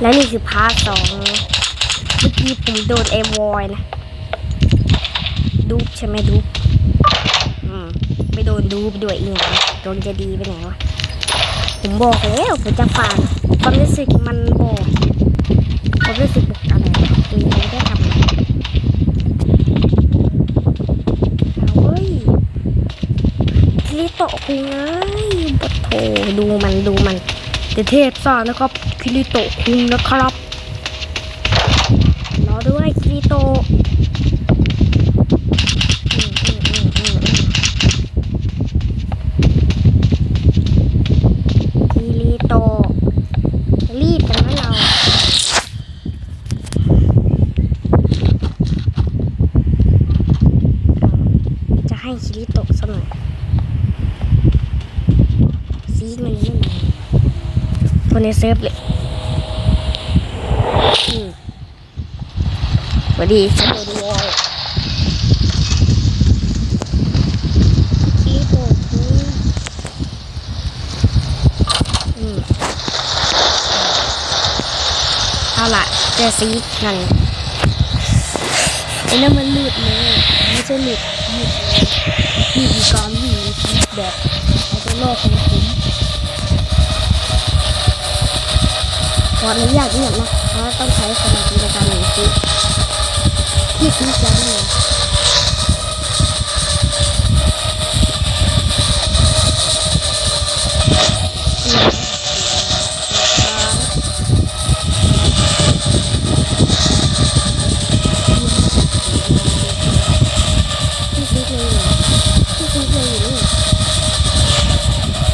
และนี่คือพาร์ทสองเมื่อกี้ผมโดนเอวอยนะ ดูใช่ไหมดูปอืมไม่โดนดูปด้วยอีกน่อยโดนจะดีไปไหนวะ ผมบอกแล้วผมจะฟังความรู้สึกมันบอกความรู้สึกบอกอะไรคือไม่ได้ทำอะไรเอาเว้ยคลิโตะคุงเอ้ยบดโถดูมันดูมัน เทพซ่านนะครับคริโตะคุงนะครับรอด้วยคริโตะอืมอืมอืมอืมอืม คีรีโตะรีบกันนะเรา จะให้คิริโตะสักหน่อยซีกมันไม่มี คนในเซิร์ฟเลยอืมสวัสดีฉันโดนวอลคิริโตะคืออืมเอาล่ะเจอซีกนั่นไอ้นั่นมันหลุดเลยไม่ใช่หลุดหลุดเลยนี่คือการวิ่งในชีวิตแบบเอาตัวรอดของผม ขออนุญาตเงียบนะเพราะต้องใช้สมาธิในการหนีชีวิตที่ซีจะไม่ซีเลยที่ซีเลยอยู่นี่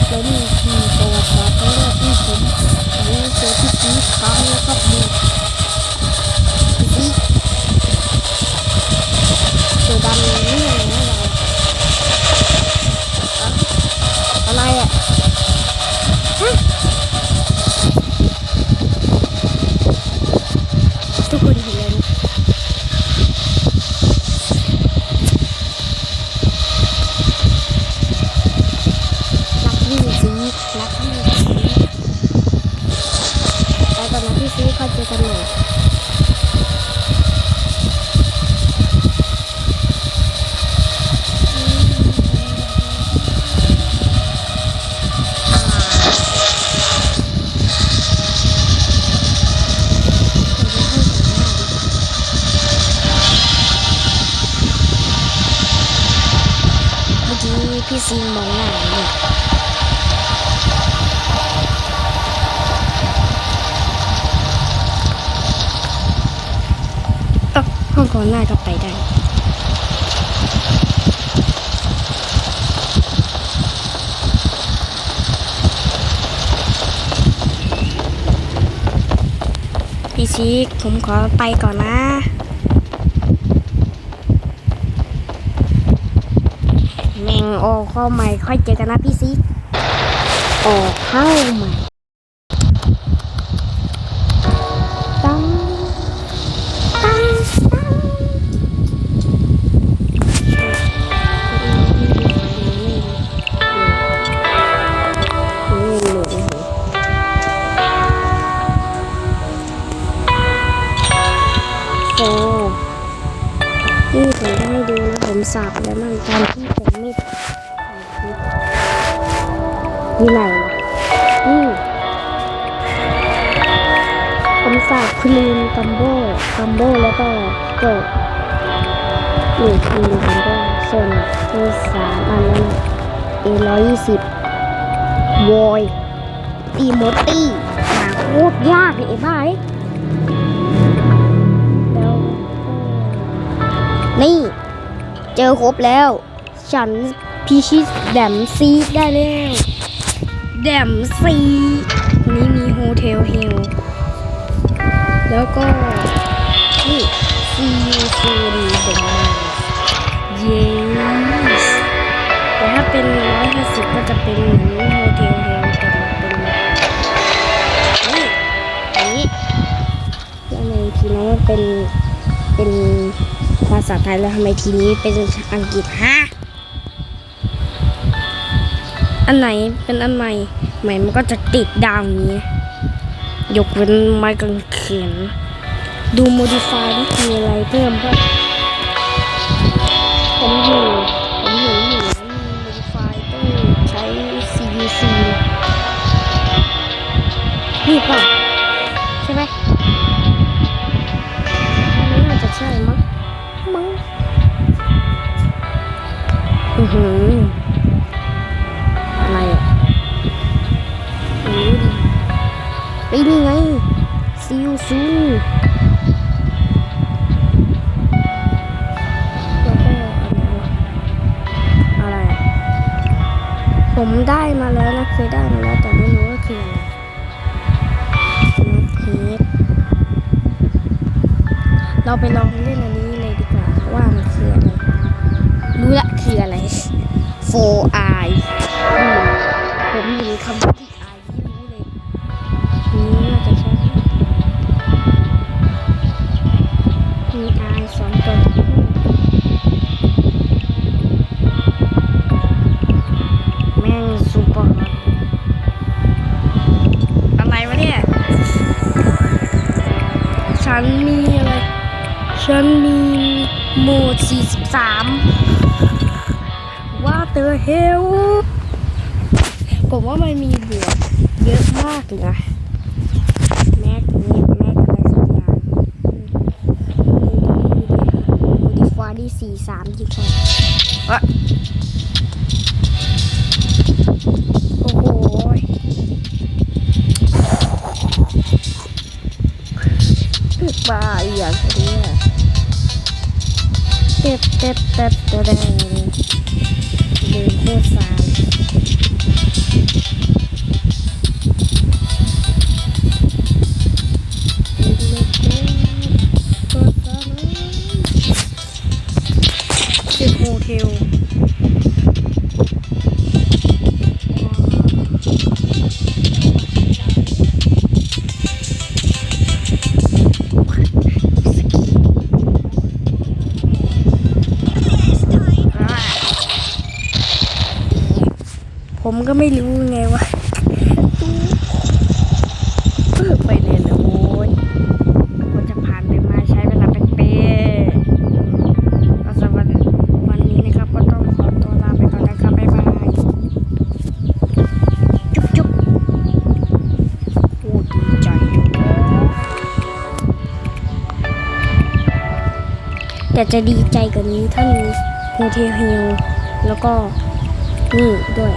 แล้วนี่คือประวัติศาสตร์ครั้งแรกที่ผมได้เจอที่ซีครั้งแล้วครับดูที่ซีเจอดำนี่อะไรนะเราอะอะไรอะฮะทุกคนเห็นเลยนะ นักวิ่งซีนักวิ่งซีไปก่อนนะพี่ซีค่อยเจอกันใหม่เมื่อกี้ พี่มองหน้าผมเลยเอ้าห้องก่อนหน้าก็ไปได้พี่ซีผมขอไปก่อนนะ แมง โอเข้าใหม่ค่อยเจอกันนะพี่ซีออกเข้าใหม่ มสับแล้วมันตอนที่ผมไม่นี่ไหนวะนี่ผมสับคลีนกัมโบกัมโบแล้วก็เกิดนี่คลีนกัมโบส่วนที่สามอันนั้นเอร้อยยี่สิบวอยตีโมตี้หาโคตรยากเลยไอ้บ้าเอ้ เจอครบแล้ว ฉันพิชิตแดมซีได้แล้วแดมซีนี้มีโฮเทลเฮลแล้วก็นี่ซีฟูดีเดมเยสแต่ถ้าเป็นร้อยห้าสิบก็จะเป็นเหมือนโฮเทลเฮลแต่มันเป็นนี่อย่างนี้แล้วในทีนั้นมันเป็นเป็น ภาษาไทยแล้วทำไมทีนี้เป็นอังกฤษฮะ อันไหนเป็นอันใหม่ ใหม่มันก็จะติดดาวนี้ ยกเว้นไม้กางเขนดูโมดิฟายนี่คือะไรเพิ่มก็ผมอยู่ผมเห็นอยู่มีโมดิฟายต้องใช้ CUC นี่ป่ะ หืออะไรอะโอ้ดิไอ้ยนี่ไงซิวซูแล้วก็อะไรวะอะไรผมได้มาแล้วนะเคยได้มาแล้วแต่ไม่รู้ว่าคืออะไรแม็กเฮดเราไปลองเล่นอัน รู้ละคืออะไร4 eye อืมมีคำที่ i ที่รู้เลยนี่น่าจะใช่มี i สองตัว โหมด 43 ว่าเตอร์เฮลผมว่ามันมีบวกเยอะมากเลยนะแม็กนี้แม็กอะไรสักอย่างโมดิฟายที่สี่สามจริงๆอะโอ้โหบ้าอย่างเนี้อะเต็ดเต็ดเต็ดเต็ดเต็ดเดินโคตรสายเป็นโฮเทล ผมก็ไม่รู้ไงว่าไปเรียนแล้วโว้ยกว่าจะผ่านไปมาใช้เวลาเป็นปีก็สำหรับวันนี้นะครับก็ต้องขอตัวลาไปก่อนนะครับบ๊ายบาย จุ๊บจุ๊บโอ้ดีใจแต่จะดีใจกว่านี้ถ้ามีโฮเทลฮิลแล้วก็นี่ด้วย